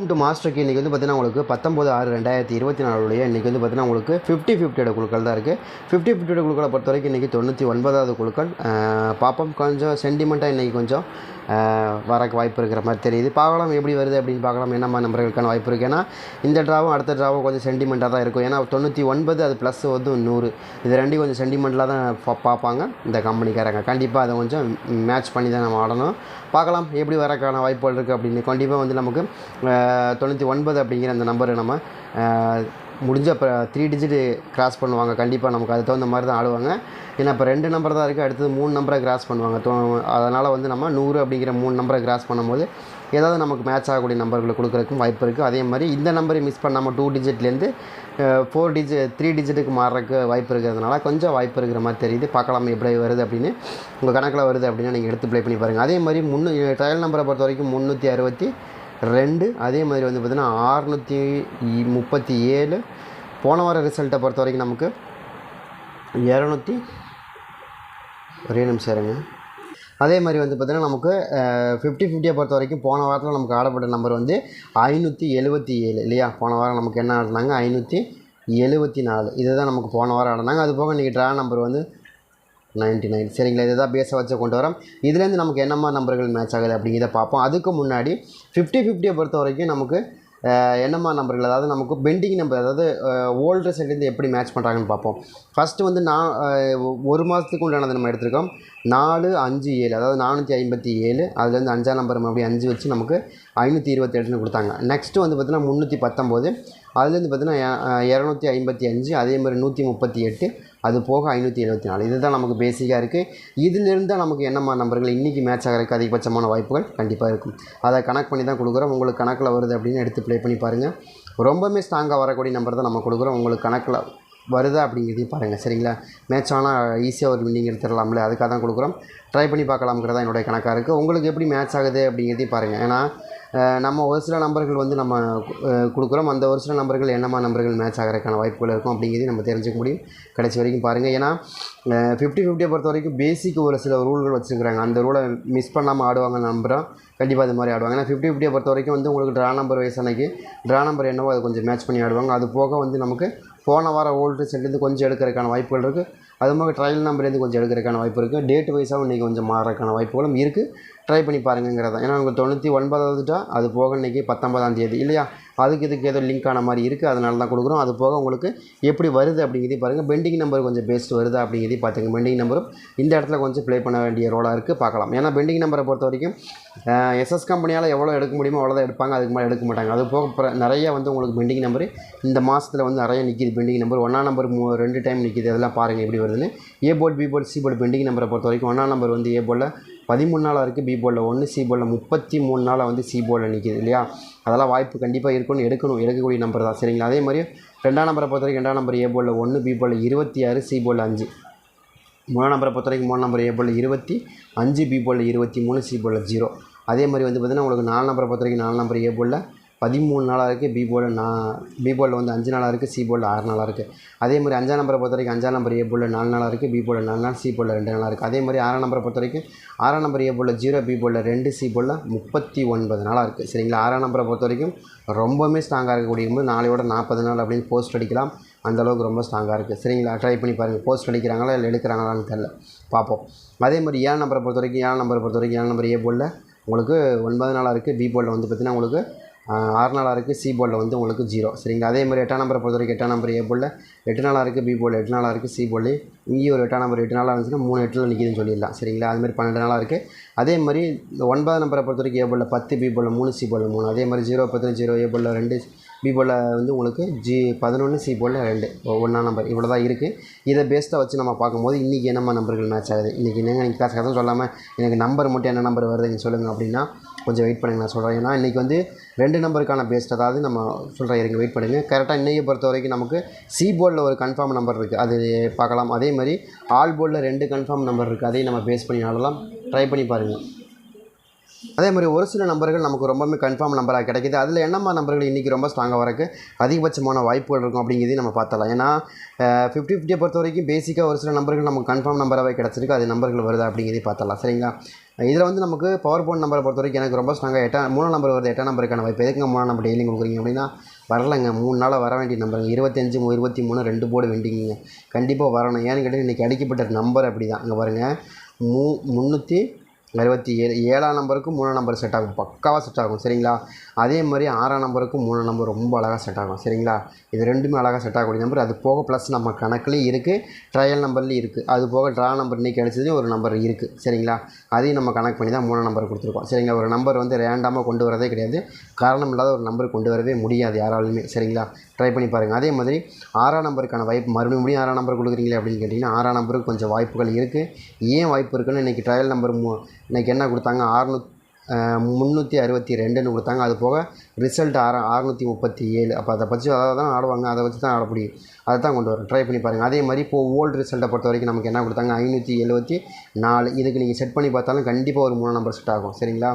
To மாஸ்டருக்கு இன்றைக்கி வந்து பார்த்தீங்கன்னா உங்களுக்கு பத்தொம்பது ஆறு ரெண்டாயிரத்தி இருபத்தி நாலுடைய இன்றைக்கி வந்து பார்த்தீங்கன்னா உங்களுக்கு ஃபிஃப்டி ஃபிஃப்டியோட குழுக்கள் தான் இருக்குது ஃபிஃப்டி ஃபிஃப்டியோட குழுக்களை பொறுத்த வரைக்கும் இன்றைக்கி தொண்ணூற்றி ஒன்பதாவது குழுக்கள். பாப்பம் பார்ப்போம் கொஞ்சம் சென்டிமெண்ட்டாக இன்றைக்கி கொஞ்சம் வரக்கு வாய்ப்பு இருக்கிற மாதிரி தெரியுது. பார்க்கலாம் எப்படி வருது அப்படின்னு பார்க்கலாம். என்னம்மா நம்பர்களுக்கான வாய்ப்பு இருக்குது ஏன்னா இந்த ட்ராவும் அடுத்த ட்ராவும் கொஞ்சம் சென்டிமெண்ட்டாக தான் இருக்கும். ஏன்னா தொண்ணூற்றி ஒன்பது அது ப்ளஸ் வந்து நூறு. இது ரெண்டையும் கொஞ்சம் சென்டிமெண்ட்டில் தான் பா- பார்ப்பாங்க இந்த கம்பெனிக்காரங்க கண்டிப்பாக அதை கொஞ்சம் மேட்ச் பண்ணி தான் நம்ம ஆடணும். பார்க்கலாம் எப்படி வரக்கான வாய்ப்புகள் இருக்குது அப்படின்னு. கண்டிப்பாக வந்து நமக்கு தொண்ணூற்றி ஒன்பது அப்படிங்கிற அந்த நம்பரை நம்ம முடிஞ்ச இப்போ த்ரீ டிஜிட் கிராஸ் பண்ணுவாங்க. கண்டிப்பாக நமக்கு அது தகுந்த மாதிரி தான் ஆடுவாங்க. ஏன்னா இப்போ ரெண்டு நம்பர் தான் இருக்குது அடுத்தது மூணு நம்பரை கிராஸ் பண்ணுவாங்க. தோ அதனால் வந்து நம்ம நூறு அப்படிங்கிற மூணு நம்பரை கிராஸ் பண்ணும்போது ஏதாவது நமக்கு மேட்ச் ஆகக்கூடிய நம்பர்களை கொடுக்குறதுக்கும் வாய்ப்பு இருக்குது அதே மாதிரி இந்த நம்பரை மிஸ் பண்ணாமல் டூ டிஜிட்லேருந்து ஃபோர் டிஜிட் த்ரீ டிஜிட்டுக்கு மாறுறதுக்கு வாய்ப்பு இருக்கிறதுனால கொஞ்சம் வாய்ப்பு இருக்கிற மாதிரி தெரியுது. பார்க்கலாம் எப்படி வருது அப்படின்னு. உங்கள் கணக்கில் வருது அப்படின்னா நீங்கள் எடுத்து ப்ளே பண்ணி பாருங்கள் அதே மாதிரி முன்னூ ட்ரையல் நம்பரை பொறுத்த வரைக்கும் முந்நூற்றி அறுபத்தி ரெண்டு. அதே மாதிரி வந்து பார்த்திங்கன்னா ஆறுநூற்றி முப்பத்தி ஏழு. போன வார ரிசல்ட்டை பொறுத்த வரைக்கும் நமக்கு இரநூத்தி ஒரே நிமிஷம் இருங்க. அதே மாதிரி வந்து பார்த்திங்கன்னா நமக்கு ஃபிஃப்டி ஃபிஃப்டியை பொறுத்த வரைக்கும் போன வாரத்தில் நமக்கு ஆடப்பட்ட நம்பர் வந்து ஐநூற்றி எழுபத்தி ஏழு இல்லையா? போன வாரம் நமக்கு என்ன ஆடினாங்க? ஐநூற்றி எழுபத்தி நாலு. இதுதான் நமக்கு போன வாரம் ஆடினாங்க. அது போக இன்றைக்கி ட்ரா நம்பர் வந்து நைன்ட்டி நைன். சரிங்களா? இதை தான் பேஸை வச்சு கொண்டு வரோம் இதுலேருந்து நமக்கு என்னம்மா நம்பர்கள் மேட்ச் ஆகுது அப்படிங்கிறத பார்ப்போம். அதுக்கு முன்னாடி ஃபிஃப்டி ஃபிஃப்டியை பொறுத்த வரைக்கும் நமக்கு என்னம்மா நம்பர்கள்? அதாவது நமக்கு பெண்டிங் நம்பர் அதாவது ஓல்டர் சைட்லேருந்து எப்படி மேட்ச் பண்ணுறாங்கன்னு பார்ப்போம். ஃபஸ்ட்டு வந்து நான் ஒரு மாதத்துக்கு உண்டானது நம்ம எடுத்திருக்கோம். நாலு அஞ்சு ஏழு அதாவது நானூற்றி ஐம்பத்தி ஏழு அதுலேருந்து அஞ்சாம் நம்பர் மறுபடியும் அஞ்சு வச்சு நமக்கு ஐநூற்றி இருபத்தெட்டுன்னு கொடுத்தாங்க. நெக்ஸ்ட்டு வந்து பார்த்திங்கன்னா முந்நூற்றி பத்தொம்போது. அதுலேருந்து பார்த்தீங்கன்னா இரநூத்தி ஐம்பத்தி அஞ்சு அதே மாதிரி நூற்றி முப்பத்தி எட்டு அது போக ஐநூற்றி எழுபத்தி நாலு. இதுதான் நமக்கு பேசிக்காக இருக்குது இதிலிருந்து தான் நமக்கு என்னம்மா நம்பர்கள் இன்றைக்கி மேட்ச் ஆகிறதுக்கு அதிகபட்சமான வாய்ப்புகள்? கண்டிப்பாக இருக்கும். அதை கணக்கு பண்ணி தான் கொடுக்குறோம். உங்களுக்கு கணக்கில் வருது அப்படின்னு எடுத்து ப்ளே பண்ணி பாருங்கள் ரொம்பவுமே ஸ்ட்ராங்காக வரக்கூடிய நம்பர் தான் நம்ம கொடுக்குறோம். உங்களுக்கு கணக்கில் வருதா அப்படிங்கிறதையும் பாருங்கள் சரிங்களா? மேட்ச் ஆனால் ஈஸியாக ஒரு வின்னிங் எடுத்துடலாம்ல. அதுக்காக தான் கொடுக்குறோம். ட்ரை பண்ணி பார்க்கலாம்ங்கிறதா என்னுடைய கணக்காக இருக்குது உங்களுக்கு எப்படி மேட்ச் ஆகுது அப்படிங்கிறதையும் பாருங்கள் ஏன்னா நம்ம ஒரு சில நம்பர்கள் வந்து நம்ம கொடுக்குறோம். அந்த ஒரு சில நம்பர்கள் என்னமா நம்பர்கள் மேட்ச் ஆகிறதுக்கான வாய்ப்புகள் இருக்கும் அப்படிங்கிறதையும் நம்ம தெரிஞ்சுக்க முடியும். கடைசி வரைக்கும் பாருங்கள் ஏன்னா ஃபிஃப்டி ஃபிஃப்டியை பொறுத்த வரைக்கும் பேசிக் ஒரு சில ரூல்கள் வச்சுருக்குறாங்க. அந்த ரூலை மிஸ் பண்ணாமல் ஆடுவாங்க நம்புகிறோம் கண்டிப்பாக அது மாதிரி ஆடுவாங்க. ஏன்னா ஃபிஃப்டி ஃபிஃப்டியை பொறுத்த வரைக்கும் வந்து உங்களுக்கு ட்ரா நம்பர் வயசு அன்னைக்கு ட்ரா நம்பர் என்னவோ அதை கொஞ்சம் மேட்ச் பண்ணி ஆடுவாங்க. அது போக வந்து நமக்கு போன வாரம் ஓல்டு சென்ட்லேருந்து கொஞ்சம் எடுக்கிறதுக்கான வாய்ப்புகள் இருக்குது அது மாதிரி ட்ரையல் நம்பர்லேருந்து கொஞ்சம் எடுக்கிறதுக்கான வாய்ப்பு இருக்குது டேட் வைஸாகவும் இன்றைக்கி கொஞ்சம் மாறதுக்கான வாய்ப்புகளும் இருக்குது ட்ரை பண்ணி பாருங்கிறதா ஏன்னா உங்களுக்கு தொண்ணூற்றி ஒன்பதாவதுட்டா அது போக இன்றைக்கி பத்தொன்பதாம் தேதி. இல்லையா? அதுக்கு இதுக்கு ஏதோ லிங்க் ஆன மாதிரி இருக்குது அதனால தான் கொடுக்குறோம். அது போக உங்களுக்கு எப்படி வருது அப்படிங்கிறதையும் பாருங்கள் பெண்டிங் நம்பர் கொஞ்சம் பேஸ்ட் வருதா அப்படிங்கிறதையும் பார்த்துங்க. பெண்டிங் நம்பரும் இந்த இடத்துல கொஞ்சம் ப்ளே பண்ண வேண்டிய ரோலாக இருக்குது பார்க்கலாம். ஏன்னா பெண்டிங் நம்பரை பொறுத்த வரைக்கும் எஸ்எஸ் கம்பெனியால் எவ்வளோ எடுக்க முடியுமோ அவ்வளோ தான் எடுப்பாங்க. அதுக்கு மேலே எடுக்க மாட்டாங்க. அது போக பிற- நிறைய வந்து உங்களுக்கு பெண்டிங் நம்பர் இந்த மாதத்தில் வந்து நிறைய நிற்கிது பெண்டிங் நம்பர் ஒன்றா நம்பர் மூ ரெண்டு டைம் நிற்கிது அதெல்லாம் பாருங்கள் எப்படி வருதுன்னு. A board B board C board pending நம்பரை பொறுத்த வரைக்கும் ஒன்றா நம்பர் வந்து ஏ போர்டில் பதிமூணு நாள் இருக்குது பி போர்டில் ஒன்று சி போர்டில் முப்பத்தி மூணு நாளாக வந்து சி போர்டில் நிற்கிது இல்லையா அதெல்லாம் வாய்ப்பு கண்டிப்பாக இருக்கணும் எடுக்கணும் எடுக்கக்கூடிய நம்பர் தான் சரிங்களா அதே மாதிரி ரெண்டாம் நம்பரை பொறுத்த வரைக்கும் ரெண்டாம் நம்பர் ஏ போர்டில் ஒன்று பி போர்டில் இருபத்தி ஆறு சி போர்டில் அஞ்சு மூணாம் நம்பரை பொறுத்த வரைக்கும் மூணு நம்பர் ஏ போர்டில் இருபத்தி அஞ்சு பி போர்டில் இருபத்தி மூணு சி போர்டில் ஜீரோ அதே மாதிரி வந்து பார்த்திங்கன்னா உங்களுக்கு நாலு நம்பரை பொறுத்த வரைக்கும் நாலு நம்பர் ஏ போர்டில் பதிமூணு நாளாக இருக்குது பி போலில் நான் பி போர்டில் வந்து அஞ்சு நாளாக இருக்குது சி போர்டில் ஆறு நாளாக இருக்குது அதே மாதிரி அஞ்சாம் நம்பரை பொறுத்த வரைக்கும் அஞ்சாம் நம்பர் ஏ போர்டில் நாலு நாளாக இருக்குது பி போர்டில் நாலு நாள் சி போர்டில் ரெண்டு நாளாக இருக்குது அதே மாதிரி ஆறாம் நம்பரை பொறுத்த வரைக்கும் ஆறாம் நம்பர் ஏ போர்டில் ஜீரோ பி போர்டில் ரெண்டு சி போர்டில் முப்பத்தி ஒன்பது நாளாக இருக்குது சரிங்களா? ஆறாம் நம்பரை பொறுத்த வரைக்கும் ரொம்பவுமே ஸ்ட்ராங்காக இருக்கக்கூடிய போது நாளையோட நாற்பது நாள் அப்படின்னு போஸ்ட் அடிக்கலாம். அந்தளவுக்கு ரொம்ப ஸ்ட்ராங்காக இருக்குது சரிங்களா? ட்ரை பண்ணி பாருங்கள் போஸ்ட் அடிக்கிறாங்களா இல்லை எடுக்கிறாங்களான்னு தெரில பார்ப்போம். அதே மாதிரி ஏழு நம்பரை பொறுத்த வரைக்கும் ஏழு நம்பரை பொறுத்த வரைக்கும் ஏழு நம்பர் ஏ போர்டில் உங்களுக்கு ஒன்பது நாளாக இருக்குது பி போர்டில் வந்து பார்த்திங்கன்னா உங்களுக்கு ஆறு நாளாக இருக்குது சி போலில் வந்து உங்களுக்கு ஜீரோ சரிங்களா அதே மாதிரி எட்டாம் நம்பரை பொறுத்த வரைக்கும் எட்டாம் நம்பர் ஏ போலில் எட்டு நாளாக இருக்குது பி போலில் எட்டு நாளாக இருக்குது சி போலில் இங்கேயும் ஒரு எட்டாம் நம்பர் எட்டு நாளாக இருந்துச்சுன்னா மூணு எட்டில் நிற்கிதுன்னு சொல்லிடலாம் சரிங்களா அது மாதிரி பன்னெண்டு நாளாக இருக்குது அதே மாதிரி இந்த ஒன்பதாம் நம்பரை பொறுத்த வரைக்கும் ஏ போலில் பத்து பி போலில் மூணு சி போலில் மூணு அதே மாதிரி ஜீரோ பத்து ஜீரோ ஏ போலில் ரெண்டு பி போலில் வந்து உங்களுக்கு ஜி பதினொன்று சி போலில் ரெண்டு ஒன்றாம் நம்பர் இவ்வளோ தான் இருக்குது இதை பேஸ்ட்டாக வச்சு நம்ம பார்க்கும்போது இன்றைக்கி என்னம்மா நம்பர்கள் மேட்ச் ஆகுது இன்றைக்கி என்னங்க நீங்கள் காசு கதை சொல்லாமல் எனக்கு நம்பர் மட்டும் என்ன நம்பர் வருதுன்னு சொல்லுங்கள் அப்படின்னா கொஞ்சம் வெயிட் பண்ணுங்க நான் சொல்கிறேன் ஏன்னா இன்றைக்கி வந்து ரெண்டு நம்பருக்கான பேஸ்ட் அதாவது நம்ம சொல்கிறேன் இருங்க வெயிட் பண்ணுங்கள் கரெக்டாக இன்றைக்கி பொறுத்த வரைக்கும் நமக்கு சி போர்டில் ஒரு கன்ஃபார்ம் நம்பர் இருக்குது அது பார்க்கலாம். அதே மாதிரி ஆல் போர்டில் ரெண்டு கன்ஃபார்ம் நம்பர் இருக்குது அதையும் நம்ம பேஸ் பண்ணி ஆடலாம். ட்ரை பண்ணி பாருங்கள் அதே மாதிரி ஒரு சில நம்பர்கள் நமக்கு ரொம்பவுமே கன்ஃபார்ம் நம்பராக கிடைக்குது. அதில் என்னம்மா நம்பர்கள் இன்றைக்கி ரொம்ப ஸ்ட்ராங்காக வரக்கு அதிகபட்சமான வாய்ப்புகள் இருக்கும் அப்படிங்கிறதையும் நம்ம பார்த்தலாம் ஏன்னா ஃபிஃப்டி ஃபிஃப்டியை பொறுத்த வரைக்கும் பேசிக்காக ஒரு சில நம்பர்கள் நமக்கு கன்ஃபார்ம் நம்பராகவே கிடச்சிருக்கு. அது நம்பர்கள் வருதா அப்படிங்கிறதையும் பார்த்தலாம் சரிங்களா? இதில் வந்து நமக்கு பவர் போன் நம்பரை பொறுத்த வரைக்கும் எனக்கு ரொம்ப ஸ்ட்ராங்காக எட்டா மூணு நம்பர் வருது. எட்டாம் நம்பருக்கான வாய்ப்பு. எதுக்குங்க மூணு நம்பர் டெய்லியும் கொடுக்குறீங்க அப்படின்னா வரலைங்க. மூணு நாளாக வர வேண்டிய நம்பருங்க இருபத்தஞ்சு இருபத்தி மூணு ரெண்டு போர்டு வேண்டிங்க கண்டிப்பாக வரணும். ஏன்னு கேட்டால் இன்றைக்கி அடிக்கப்பட்ட நம்பர் அப்படி தான் அங்கே பாருங்கள் மூ முந்நூற்றி அறுபத்தி ஏழு ஏழாம் நம்பருக்கும் மூணாம் நம்பர் செட் ஆகும். பக்காவாக செட் ஆகும். சரிங்களா? அதே மாதிரி ஆறாம் நம்பருக்கும் மூணாம் நம்பர் ரொம்ப அழகாக செட் ஆகும் சரிங்களா? இது ரெண்டுமே அழகாக செட் ஆகக்கூடிய நம்பர் அது போக ப்ளஸ் நம்ம கணக்குலேயும் இருக்குது ட்ரையல் நம்பர்லேயும் இருக்குது அது போக ட்ரா நம்பர் இன்றைக்கி கிடச்சதும் ஒரு நம்பர் இருக்குது சரிங்களா? அதையும் நம்ம கணக்கு பண்ணி தான் மூணாம் நம்பர் கொடுத்துருக்கோம். சரிங்களா? ஒரு நம்பர் வந்து ரேண்டமாக கொண்டு வரதே கிடையாது. காரணம் இல்லாத ஒரு நம்பர் கொண்டு வரவே முடியாது யாராலுமே. சரிங்களா? ட்ரை பண்ணி பாருங்கள் அதே மாதிரி ஆறாம் நம்பருக்கான வாய்ப்பு மறுபடியும் ஆறாம் நம்பர் கொடுக்குறீங்களே அப்படின்னு கேட்டிங்கன்னா ஆறாம் நம்பருக்கு கொஞ்சம் வாய்ப்புகள் இருக்குது ஏன் வாய்ப்பு இருக்குன்னு இன்றைக்கி ட்ரையல் நம்பர் மூ இன்றைக்கி என்ன கொடுத்தாங்க? ஆறுநூ முந்நூற்றி அறுபத்தி ரெண்டுன்னு கொடுத்தாங்க. அது போக ரிசல்ட் ஆற அறநூற்றி முப்பத்தி ஏழு. அப்போ அதை பற்றி அதை தான் ஆடுவாங்க. அதை வச்சு தான் ஆட முடியும். அதை தான் கொண்டு வரும் ட்ரை பண்ணி பாருங்கள் அதே மாதிரி இப்போது ஓல்டு ரிசல்ட்டை பொறுத்த வரைக்கும் நமக்கு என்ன கொடுத்தாங்க? ஐநூற்றி எழுபத்தி நாலு. இதுக்கு நீங்கள் செட் பண்ணி பார்த்தாலும் கண்டிப்பாக ஒரு மூணு நம்பர் செட் ஆகும். சரிங்களா?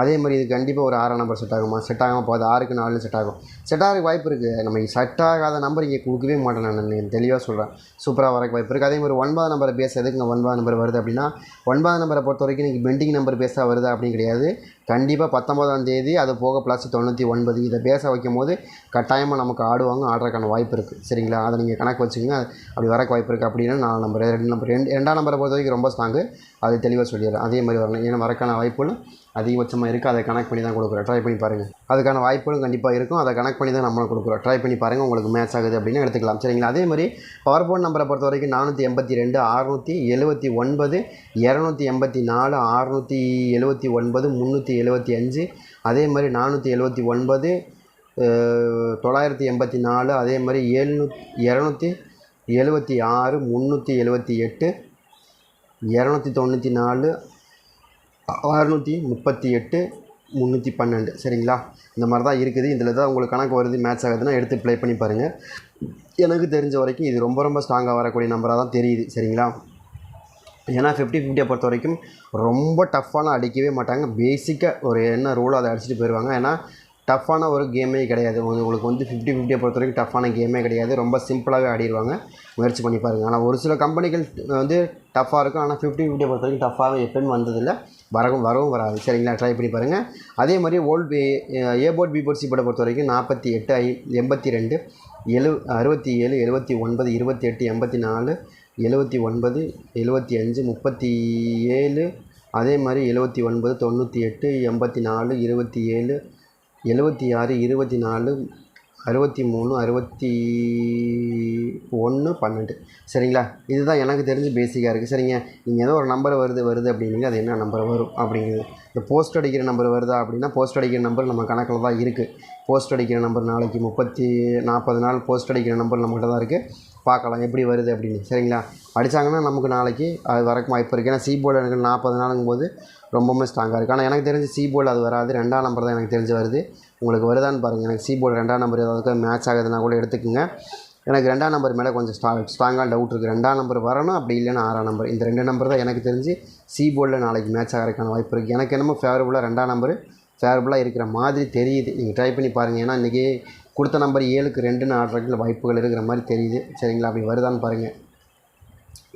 அதே மாதிரி இது கண்டிப்பாக ஒரு ஆறாம் நம்பர் செட் ஆகுமா? செட் ஆகாமல் போகாது. ஆறுக்கு நாலு செட் ஆகும். செட் ஆகிறதுக்கு வாய்ப்பு இருக்குது நம்ம செட் ஆகாத நம்பர் இங்கே கொடுக்கவே மாட்டேன் நான். தெளிவாக சொல்கிறேன் சூப்பராக வரக்கு வாய்ப்பு இருக்குது அதே மாதிரி ஒன்பது நம்பரை பேச எதுக்கு இங்கே ஒன்பது நம்பர் வருது அப்படின்னா ஒன்பது நம்பரை பொறுத்த வரைக்கும் இன்றைக்கி பெண்டிங் நம்பர் பேச வருது அப்படின்னு கிடையாது. கண்டிப்பாக பத்தொம்பதாம் தேதி அது போக ப்ளஸ் தொண்ணூற்றி ஒன்பது இதை பேச வைக்கும் போது கட்டாயமாக நமக்கு ஆடுவாங்க ஆடுறதுக்கான வாய்ப்பு இருக்குது சரிங்களா? அதை நீங்கள் கணக்கு வச்சுக்கோங்க. அப்படி வரக்கு வாய்ப்பு இருக்குது அப்படின்னா நாலு நம்பர் ரெண்டு நம்பர் ரெண்டு ரெண்டாம் நம்பரை பொறுத்த வரைக்கும் ரொம்ப ஸ்ட்ராங்கு அது தெளிவாக சொல்லிடுறேன். அதே மாதிரி வரணும். ஏன்னா வரக்கான வாய்ப்புகளும் அதிகபட்சமாக இருக்குது அதை கனெக்ட் பண்ணி தான் கொடுக்குறோம். ட்ரை பண்ணி பாருங்கள் அதுக்கான வாய்ப்புகளும் கண்டிப்பாக இருக்கும். அதை கனெக்ட் பண்ணி தான் நம்மளும் கொடுக்குறோம். ட்ரை பண்ணி பாருங்கள் உங்களுக்கு மேட்ச் ஆகுது அப்படின்னு எடுத்துக்கலாம். சரிங்களா? அதே மாதிரி பவர் போன் நம்பரை பொறுத்த வரைக்கும் நானூற்றி எண்பத்தி ரெண்டு அறுநூற்றி எழுபத்தி ஒன்பது இரநூத்தி எண்பத்தி நாலு அறுநூற்றி எழுபத்தி ஒன்பது முந்நூற்றி எழுபத்தி அஞ்சு அதே மாதிரி நானூற்றி எழுபத்தி ஒன்பது தொள்ளாயிரத்தி எண்பத்தி நாலு அதே மாதிரி ஏழ்நூ இரநூத்தி எழுபத்தி ஆறு முந்நூற்றி எழுபத்தி எட்டு இரநூத்தி தொண்ணூற்றி நாலு அறுநூற்றி முப்பத்தி எட்டு முந்நூற்றி பன்னெண்டு. சரிங்களா? இந்த மாதிரி தான் இருக்குது. இதில் தான் உங்களுக்கு கணக்கு வருது மேட்ச் ஆகுதுன்னா எடுத்து ப்ளே பண்ணி பாருங்கள் எனக்கு தெரிஞ்ச வரைக்கும் இது ரொம்ப ரொம்ப ஸ்ட்ராங்காக வரக்கூடிய நம்பராக தான் தெரியுது. சரிங்களா? ஏன்னா ஃபிஃப்டி ஃபிஃப்டியை பொறுத்த வரைக்கும் ரொம்ப டஃப்பான அடிக்கவே மாட்டாங்க. பேசிக்காக ஒரு என்ன ரூலோ அதை அடிச்சுட்டு போயிடுவாங்க ஏன்னா டஃப்பான ஒரு கேமே கிடையாது. உங்களுக்கு வந்து ஃபிஃப்டி ஃபிஃப்டியை பொறுத்த வரைக்கும் டஃப்பான கேமே கிடையாது. ரொம்ப சிம்பிளாகவே ஆடிடுவாங்க முயற்சி பண்ணி பாருங்கள் ஆனால் ஒரு சில கம்பெனிகள் வந்து டஃப்பாக இருக்கும். ஆனால் ஃபிஃப்டி ஃபிஃப்டியை பொறுத்த வரைக்கும் டஃப்பாகவே எப்போயுமே வந்ததில்லை. வரவும் வரவும் வராது. சரிங்களா? ட்ரை பண்ணி பாருங்கள் அதே மாதிரி old A board B board C போர்டை பொறுத்த வரைக்கும் நாற்பத்தி எட்டு ஐ எண்பத்தி ரெண்டு எழு அறுபத்தி ஏழு எழுபத்தி ஒன்பது இருபத்தி எட்டு எண்பத்தி நாலு எழுபத்தி ஒன்பது எழுபத்தி அஞ்சு முப்பத்தி ஏழு அதே மாதிரி எழுபத்தி ஒன்பது தொண்ணூற்றி எட்டு எண்பத்தி நாலு இருபத்தி ஏழு எழுபத்தி ஆறு இருபத்தி நாலு அறுபத்தி மூணு அறுபத்தி ஒன்று பன்னெண்டு. சரிங்களா? இதுதான் எனக்கு தெரிஞ்சு பேசிக்காக இருக்குது சரிங்க? நீங்கள் ஏதோ ஒரு நம்பர் வருது வருது அப்படின்னீங்க அது என்ன நம்பர் வரும் அப்படிங்கிறது. இந்த போஸ்ட் அடிக்கிற நம்பர் வருதா அப்படின்னா போஸ்ட் அடிக்கிற நம்பர் நம்ம கணக்கில் தான் இருக்குது போஸ்ட் அடிக்கிற நம்பர் நாளைக்கு முப்பத்தி நாற்பது நாள் போஸ்ட் அடிக்கிற நம்பர் நம்மகிட்ட தான் இருக்குது பார்க்கலாம் எப்படி வருது அப்படின்னு. சரிங்களா? அடித்தாங்கன்னா நமக்கு நாளைக்கு அது வரக்கு வாய்ப்பு இருக்குது ஏன்னா சி போர்டு எனக்கு நாற்பது நாளுங்கும் போது ரொம்பவுமே ஸ்ட்ராங்காக இருக்குது ஆனால் எனக்கு தெரிஞ்சு சி போர்டு அது வராது. ரெண்டாம் நம்பர் தான் எனக்கு தெரிஞ்சு வருது. உங்களுக்கு வருதான்னு பாருங்கள் எனக்கு சி போர்டு ரெண்டாம் நம்பர் ஏதாவது மேட்ச் ஆகுதுன்னா கூட எடுத்துக்கோங்க. எனக்கு ரெண்டாம் நம்பர் மேலே கொஞ்சம் ஸ்ட்ரா ஸ்ட்ராங்காக டவுட் இருக்குது ரெண்டாம் நம்பர் வரணும் அப்படி இல்லைன்னா ஆறாம் நம்பர் இந்த ரெண்டு நம்பர் தான் எனக்கு தெரிஞ்சு சி போர்டில் நாளைக்கு மேட்ச் ஆகிறதுக்கான வாய்ப்பு இருக்குது எனக்கு என்னமோ ஃபேவரபுளாக ரெண்டாம் நம்பர் ஃபேவரபுளாக இருக்கிற மாதிரி தெரியுது. நீங்கள் ட்ரை பண்ணி பாருங்கள் ஏன்னா இன்றைக்கி கொடுத்த நம்பர் ஏழுக்கு ரெண்டுன்னு ஆடுறதுக்கு வாய்ப்புகள் இருக்கிற மாதிரி தெரியுது. சரிங்களா? அப்படி வருதான்னு பாருங்கள்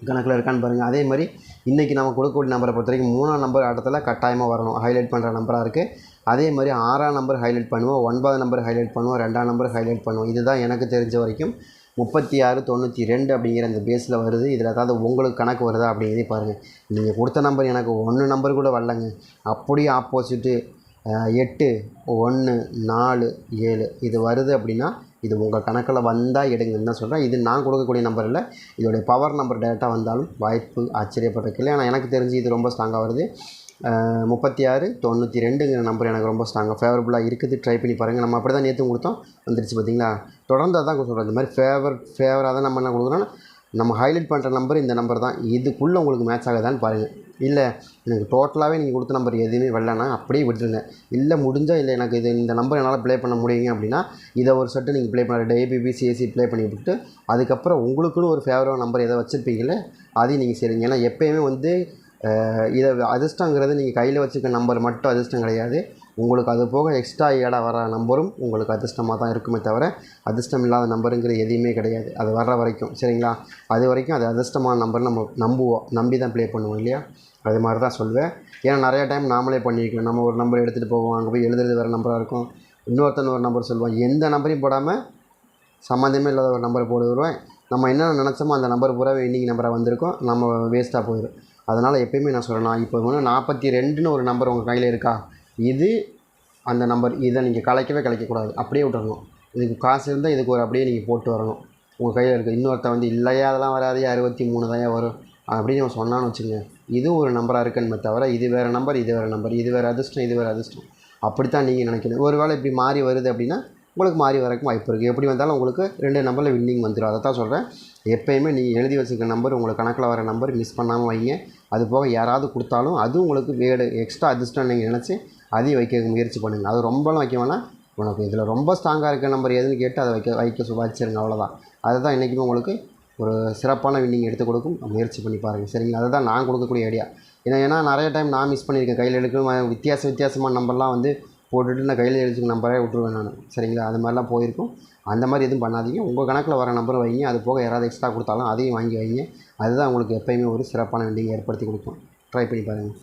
கணக்கில் இருக்கான்னு பாருங்கள் அதே மாதிரி இன்றைக்கி நம்ம கொடுக்கக்கூடிய நம்பரை பொறுத்த வரைக்கும் மூணாம் நம்பர் ஆட்டத்தில் கட்டாயமாக வரணும். ஹைலைட் பண்ணுற நம்பராக இருக்குது அதே மாதிரி ஆறாம் நம்பர் ஹைலைட் பண்ணுவோம் ஒன்பதாம் நம்பர் ஹைலைட் பண்ணுவோம் ரெண்டாம் நம்பர் ஹைலைட் பண்ணுவோம். இதுதான் எனக்கு தெரிஞ்ச வரைக்கும் முப்பத்தி ஆறு தொண்ணூற்றி ரெண்டு அப்படிங்கிற அந்த பேஸில் வருது. இதில் ஏதாவது உங்களுக்கு கணக்கு வருதா அப்படிங்கிறதே பாருங்கள் நீங்கள் கொடுத்த நம்பர் எனக்கு ஒன்று நம்பர் கூட வரலங்க. அப்படியே ஆப்போசிட்டு எட்டு ஒன்று நாலு ஏழு இது வருது அப்படின்னா இது உங்கள் கணக்கில் வந்தால் எடுங்கன்னு தான் சொல்கிறேன் இது நான் கொடுக்கக்கூடிய நம்பர் இல்லை. இதோடைய பவர் நம்பர் டேரெக்டாக வந்தாலும் வாய்ப்பு ஆச்சரியப்பட்டிருக்கு இல்லை ஆனால் எனக்கு தெரிஞ்சு இது ரொம்ப ஸ்ட்ராங்காக வருது. முப்பத்தி ஆறு தொண்ணூற்றி ரெண்டுங்கிற நம்பர் எனக்கு ரொம்ப ஸ்ட்ராங்காக ஃபேவரபுளாக இருக்குது. ட்ரை பண்ணி பாருங்கள் நம்ம அப்படி தான் நேற்று கொடுத்தோம். வந்துருச்சு பார்த்தீங்களா தொடர்ந்து அதான் சொல்கிறேன் இந்த மாதிரி ஃபேவர் ஃபேவராக தான் நம்ம என்ன கொடுக்குறோன்னா நம்ம ஹைலைட் பண்ணுற நம்பர் இந்த நம்பர் தான். இதுக்குள்ளே உங்களுக்கு மேட்ச் ஆகுதான்னு பாருங்கள் இல்லை எனக்கு டோட்டலாகவே நீங்கள் கொடுத்த நம்பர் எதுவுமே வரலன்னா அப்படியே விட்டுருங்க. இல்லை முடிஞ்சால் இல்லை எனக்கு இது இந்த நம்பர் என்னால் ப்ளே பண்ண முடியுங்க அப்படின்னா இதை ஒரு செட்டு நீங்கள் ப்ளே பண்ண ஏபிபிசிஎஸ்சி ப்ளே பண்ணி விட்டு அதுக்கப்புறம் உங்களுக்குன்னு ஒரு ஃபேவரான நம்பர் எதை வச்சுருப்பீங்களே அதையும் நீங்கள் செய்யுங்க ஏன்னா எப்போயுமே வந்து இதை அதிர்ஷ்டங்கிறது நீங்கள் கையில் வச்சுக்க நம்பர் மட்டும் அதிர்ஷ்டம் கிடையாது. உங்களுக்கு அது போக எக்ஸ்ட்ரா ஏடாக வர நம்பரும் உங்களுக்கு அதிர்ஷ்டமாக தான் இருக்குமே தவிர அதிர்ஷ்டம் இல்லாத நம்பருங்கிறது எதுவுமே கிடையாது. அது வர்ற வரைக்கும் சரிங்களா? அது வரைக்கும் அது அதிர்ஷ்டமான நம்பர் நம்ம நம்புவோம். நம்பி தான் ப்ளே பண்ணுவோம் இல்லையா? அது மாதிரி தான் சொல்வேன் ஏன்னா நிறையா டைம் நாமளே பண்ணியிருக்கோம் நம்ம ஒரு நம்பர் எடுத்துகிட்டு போவோம் அங்கே போய் எழுதுறது வேறு நம்பராக இருக்கும். இன்னொருத்தன் ஒரு நம்பர் சொல்லுவான். எந்த நம்பரையும் போடாமல் சம்மந்தமே இல்லாத ஒரு நம்பரை போட்டு வருவேன். நம்ம என்ன நினச்சோமோ அந்த நம்பர் பூரா இன்னிக்கு நம்பராக வந்திருக்கோம். நம்ம வேஸ்ட்டாக போயிடும் அதனால் எப்பயுமே நான் சொல்லலாம் இப்போ வந்து நாற்பத்தி ரெண்டுன்னு ஒரு நம்பர் உங்கள் கையில் இருக்கா? இது அந்த நம்பர் இதை நீங்கள் கலைக்கவே கலைக்கக்கூடாது. அப்படியே விட்டுறணும். இதுக்கு காசு இருந்தால் இதுக்கு ஒரு அப்படியே நீங்கள் போட்டு வரணும். உங்கள் கையில் இருக்குது இன்னொருத்த வந்து இல்லையா அதெல்லாம் வராது அறுபத்தி மூணு தான் வரும். அப்படின்னு அவன் சொன்னான்னு வச்சுங்க இது ஒரு நம்பராக இருக்குன்னு தவிர இது வேறு நம்பர் இது வேறு நம்பர் இது வேறு அதிர்ஷ்டம் இது வேறு அதிர்ஷ்டம். அப்படித்தான் நீங்கள் நினைக்கணும். ஒரு வேளை இப்படி மாறி வருது அப்படின்னா உங்களுக்கு மாறி வரக்கும் வாய்ப்பு இருக்குது எப்படி வந்தாலும் உங்களுக்கு ரெண்டு நம்பரில் வின்னிங் வந்துடும் அதை தான் சொல்கிறேன் எப்பயுமே நீங்கள் எழுதி வச்சுருக்க நம்பர் உங்களுக்கு கணக்கில் வர நம்பர் மிஸ் பண்ணாமல் வைங்க. அது போக யாராவது கொடுத்தாலும் அது உங்களுக்கு வேடு எக்ஸ்ட்ரா அதிர்ஷ்டம் நீங்கள் நினச்சி அதையும் வைக்க முயற்சி பண்ணுங்கள் அது ரொம்பலாம் வைக்க வேணாம். உனக்கு இதில் ரொம்ப ஸ்ட்ராங்காக இருக்க நம்பர் எதுன்னு கேட்டு அதை வைக்க வைக்க சு- வச்சிருங்க அவ்வளோதான் அதுதான் இன்றைக்குமே உங்களுக்கு ஒரு சிறப்பான வின்னிங் எடுத்து கொடுக்கும். முயற்சி பண்ணி பாருங்கள் சரிங்களா? அதுதான் நான் கொடுக்கக்கூடிய ஐடியா ஏன்னா ஏன்னா நிறைய டைம் நான் மிஸ் பண்ணியிருக்கேன். கையில் எடுக்கணும் வித்தியாச வித்தியாசமான நம்பர்லாம் வந்து போட்டுட்டு நான் கையில் எழுதி நம்பரே விட்டுருவேன் நான். சரிங்களா? அது மாதிரிலாம் போயிருக்கும். அந்த மாதிரி எதுவும் பண்ணாதீங்க. உங்கள் கணக்கில் வர நம்பரை வைங்க. அது போக யாராவது எக்ஸ்ட்ரா கொடுத்தாலும் அதையும் வாங்கி வைங்க. அதுதான் உங்களுக்கு எப்பயுமே ஒரு சிறப்பான வின்னிங் ஏற்படுத்தி கொடுக்கும். ட்ரை பண்ணி பாருங்கள்